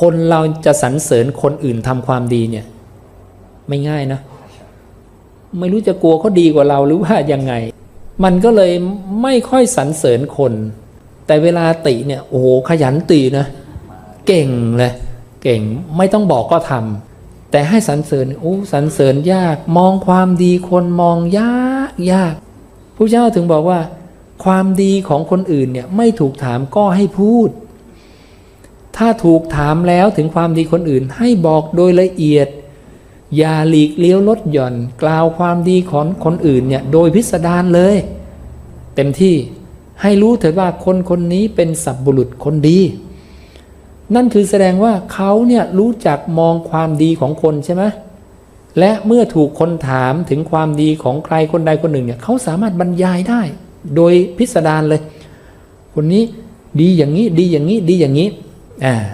คนเราจะสรรเสริญคนอื่นทำความดีเนี่ย ไม่ง่ายนะ ไม่รู้จะกลัวเขาดีกว่าเราหรือว่ายังไง มันก็เลยไม่ค่อยสรรเสริญคน แต่เวลาติเนี่ย โอ้โหขยันตินะ เก่งเลย เก่งไม่ต้องบอกก็ทำแต่ให้สรรเสริญโอ้สรรเสริญยาก มองความดีคนมองยากยากผู้เจ้าถึงบอกว่า ความดีของคนอื่นเนี่ยไม่ถูกถามก็ให้พูด ถ้าถูกถามแล้วถึงความดีคนอื่นให้บอกโดยละเอียด อย่าหลีกเลี้ยวลดหย่อน กล่าวความดีของคนอื่นเนี่ยโดยพิสดารเลย เต็มที่ให้รู้เถิดว่าคนคนนี้เป็นสัพบุรุษคนดี นั่นคือแสดงว่าเขาเนี่ยรู้จักมองความดีของคนใช่ไหมและเมื่อถูกคนถามถึงความดีของใครคนใดคนหนึ่งเนี่ยเขาสามารถบรรยายได้ โดยพิสดารเลย คนนี้ดีอย่างนี้ดีอย่างนี้ดีอย่างนี้ É,